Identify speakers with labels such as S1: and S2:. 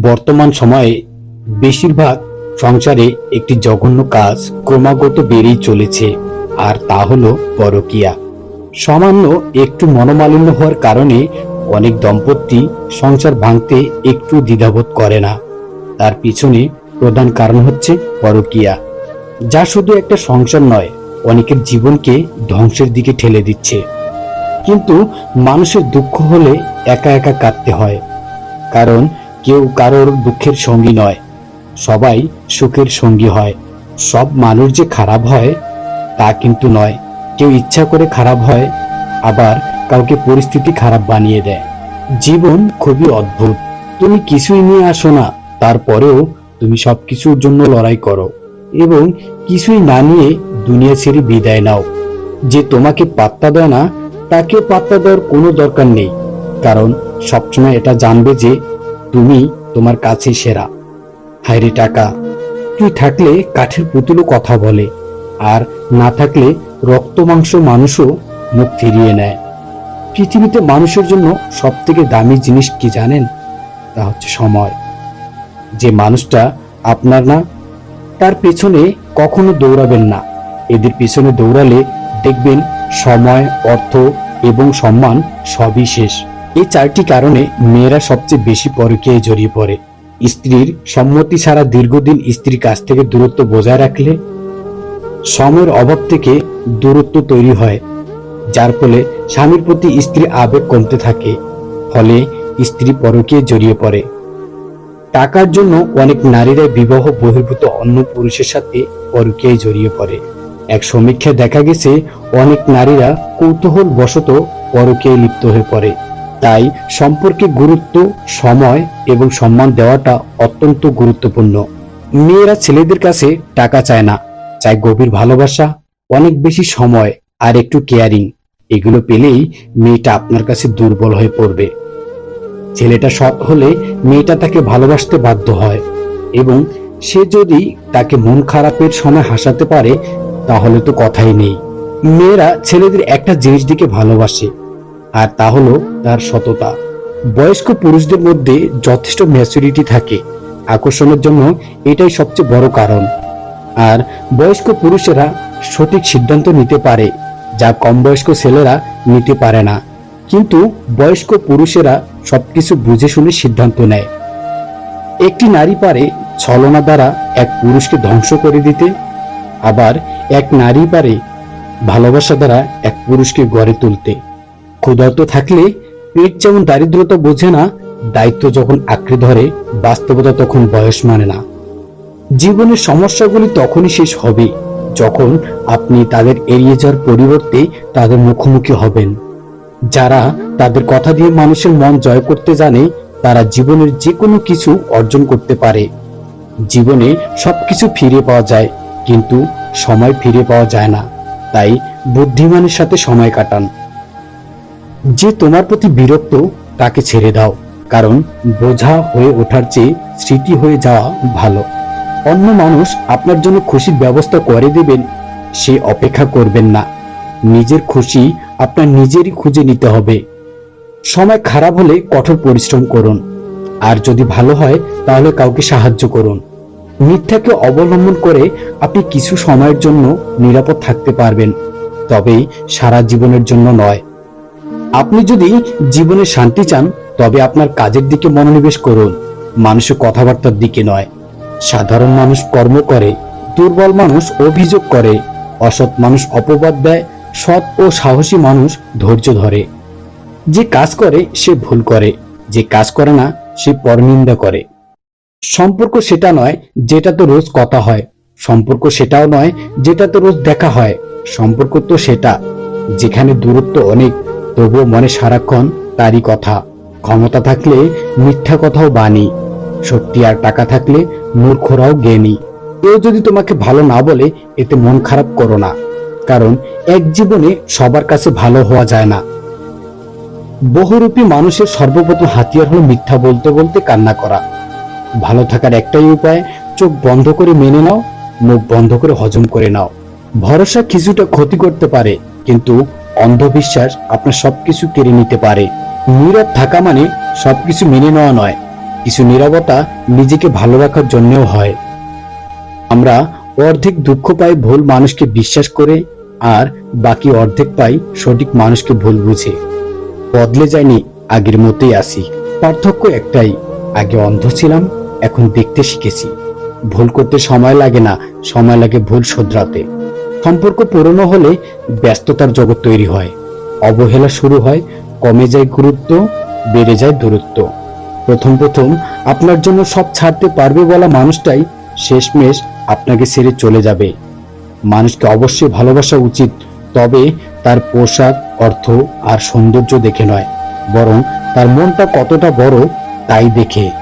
S1: বর্তমান সময়ে বেশিরভাগ সংসারে একটি জঘন্য কাজ ক্রমাগত বেড়েই চলেছে, আর তা হলো পরকিয়া। সামান্য একটু মনোমালিন্য হওয়ার কারণে অনেক দম্পতি সংসার ভাঙতে একটু দ্বিধাবোধ করে না। তার পিছনে প্রধান কারণ হচ্ছে পরকিয়া। যা শুধু একটা সংসার নয়, অনেকের জীবনকে ধ্বংসের দিকে ঠেলে দিচ্ছে। কিন্তু মানুষের দুঃখ হলে একা একা কাঁদতে হয়, কারণ কেউ কারোর দুঃখের সঙ্গী নয়। সবাই সুখের সঙ্গী হয়। সব মানুষ যে খারাপ হয়, তা কিন্তু নয়। কেউ ইচ্ছা করে খারাপ হয়, আবার কাউকে পরিস্থিতি খারাপ বানিয়ে দেয়। জীবন খুবই অদ্ভুত। তুমি কিছুই নিয়ে আসো না, তারপরেও তুমি সব কিছুর জন্য লড়াই করো এবং কিছুই না নিয়ে দুনিয়া ছেড়ে বিদায় নাও। যে তোমাকে পাত্তা দেয় না তাকে পাত্তা দেওয়ার কোনো দরকার নেই। কারণ সবসময় এটা জানবে যে তুমি তোমার কাছে সেরা। হায়রে টাকা, তুই থাকলে কাঠের পুতুলও কথা বলে, আর না থাকলে রক্ত মাংস মানুষও মুখ ফিরিয়ে নেয়। পৃথিবীতে মানুষের জন্য সব থেকে দামি জিনিস কি জানেন? তা হচ্ছে সময়। যে মানুষটা আপনার না, তার পেছনে কখনো দৌড়াবেন না। এদের পেছনে দৌড়ালে দেখবেন সময়, অর্থ এবং সম্মান সবই শেষ। এই চারটি কারণে মেয়েরা সবচেয়ে বেশি পরকীয়ায় জড়িয়ে পড়ে। স্ত্রীর সম্মতি ছাড়া দীর্ঘদিন স্ত্রীর কাছ থেকে দূরত্ব বজায় রাখলে সময়ের অভাব থেকে দূরত্ব তৈরি হয়, যার ফলে স্বামীর প্রতি স্ত্রীর আবেগ কমতে থাকে, ফলে স্ত্রী পরকীয় জড়িয়ে পড়ে। টাকার জন্য অনেক নারীরা বিবাহ বহির্ভূত অন্য পুরুষের সাথে পরকীয়ায় জড়িয়ে পড়ে। এক সমীক্ষায় দেখা গেছে, অনেক নারীরা কৌতূহল বশত পরকীয়ায় লিপ্ত হয়ে পড়ে। তাই সম্পর্কে গুরুত্ব, সময় এবং সম্মান দেওয়াটা অত্যন্ত গুরুত্বপূর্ণ। মেয়েরা ছেলেদের কাছে টাকা চায় না, চায় গভীর ভালোবাসা, অনেক বেশি সময় আর একটু কেয়ারিং এগুলো পেলেই মেয়েটা আপনার কাছে দুর্বল হয়ে পড়বে। ছেলেটা সৎ হলে মেয়েটা তাকে ভালোবাসতে বাধ্য হয় এবং সে যদি তাকে মন খারাপের সময় হাসাতে পারে, তাহলে তো কথাই নেই। মেয়েরা ছেলেদের একটা জিনিস দিকে ভালোবাসে আর তা হলো তার সততা। বয়স্ক পুরুষদের মধ্যে যথেষ্ট ম্যাচুরিটি থাকে। আকর্ষণের জন্য এটাই সবচেয়ে বড় কারণ। আর বয়স্ক পুরুষেরা সঠিক সিদ্ধান্ত নিতে পারে, যা কম বয়স্ক ছেলেরা নিতে পারে না। কিন্তু বয়স্ক পুরুষেরা সবকিছু বুঝে শুনে সিদ্ধান্ত নেয়। একটি নারী পারে ছলনা দ্বারা এক পুরুষকে ধ্বংস করে দিতে, আবার এক নারী পারে ভালোবাসা দ্বারা এক পুরুষকে গড়ে তুলতে। ক্ষুধার্ত থাকলে পেট যেমন দারিদ্রতা বোঝে না, দায়িত্ব যখন আঁকড়ে ধরে, বাস্তবতা তখন বয়স মানে না। জীবনের সমস্যাগুলি তখনই শেষ হবে, যখন আপনি তাদের এড়িয়ে যাওয়ার পরিবর্তে তাদের মুখোমুখি হবেন। যারা তাদের কথা দিয়ে মানুষের মন জয় করতে জানে, তারা জীবনের যে কোনো কিছু অর্জন করতে পারে। জীবনে সবকিছু ফিরে পাওয়া যায়, কিন্তু সময় ফিরে পাওয়া যায় না। তাই বুদ্ধিমানের সাথে সময় কাটান। যে তোমার প্রতি বিরক্ত, তাকে ছেড়ে দাও, কারণ বোঝা হয়ে ওঠার চেয়ে স্মৃতি হয়ে যাওয়া ভালো। অন্য মানুষ আপনার জন্য খুশির ব্যবস্থা করে দেবেন, সে অপেক্ষা করবেন না। নিজের খুশি আপনার নিজেরই খুঁজে নিতে হবে। সময় খারাপ হলে কঠোর পরিশ্রম করুন। আর যদি ভালো হয়, তাহলে কাউকে সাহায্য করুন। মিথ্যাকে অবলম্বন করে আপনি কিছু সময়ের জন্য নিরাপদ থাকতে পারবেন, তবেই সারা জীবনের জন্য নয়। আপনি যদি জীবনে শান্তি চান, তবে আপনার কাজের দিকে মনোনিবেশ করুন। মানুষের কথাবার্তার দিকে নয়। সাধারণ মানুষ কর্ম করে, দুর্বল মানুষ অভিযোগ করে, অসৎ মানুষ অপবাদ দেয়, সৎ ও সাহসী মানুষ ধৈর্য ধরে। যে কাজ করে, সে ভুল করে। যে কাজ করে না, সে পরনিন্দা করে। সম্পর্ক সেটা নয়, যেটা তো রোজ কথা হয়। সম্পর্ক সেটাও নয়, যেটা তো রোজ দেখা হয়। সম্পর্ক তো সেটা, যেখানে দূরত্ব অনেক। তবুও মনে সারাক্ষণ তারই কথা। ক্ষমতা থাকলে মিথ্যা কথাও বাণী। সত্যি আর টাকা থাকলে মূর্খরাও জ্ঞানী। কেউ যদি তোমাকে ভালো না বলে, এতে মন খারাপ করো না। কারণ এক জীবনে সবার কাছে ভালো হওয়া যায় না। বহুরূপী মানুষের সর্বপ্রথম হাতিয়ার হলো মিথ্যা বলতে বলতে কান্না করা। ভালো থাকার একটাই উপায়, চোখ বন্ধ করে মেনে নাও, মুখ বন্ধ করে হজম করে নাও। ভরসা কিছুটা ক্ষতি করতে পারে, কিন্তু অন্ধবিশ্বাস আপনার সবকিছু কেড়ে নিতে পারে। নীরব থাকা মানে সবকিছু মেনে নেওয়া নয়। কিছু নীরবতা নিজেকে ভালো রাখার জন্যও হয়। আমরা অর্ধেক দুঃখ পাই ভুল মানুষকে বিশ্বাস করে, আর বাকি অর্ধেক পাই সঠিক মানুষকে ভুল বুঝে। বদলে যায়নি আগের মতোই আসি পার্থক্য একটাই, আগে অন্ধ ছিলাম, এখন দেখতে শিখেছি। ভুল করতে সময় লাগে না, সময় লাগে ভুল শোধরাতে। সম্পর্ক পুরনো হলে ব্যস্ততার জগৎ তৈরি হয়। অবহেলা শুরু হয়, কমে যায় গুরুত্ব, বেড়ে যায় দূরত্ব। প্রথম প্রথম আপনার জন্য সব ছাড়তে পারবে বলা মানুষটাই শেষমেশ আপনাকে ছেড়ে চলে যাবে। মানুষকে অবশ্যই ভালোবাসা উচিত, তবে তার পোশাক, অর্থ আর সৌন্দর্য দেখে নয়, বরং তার মনটা কতটা বড় তাই দেখে।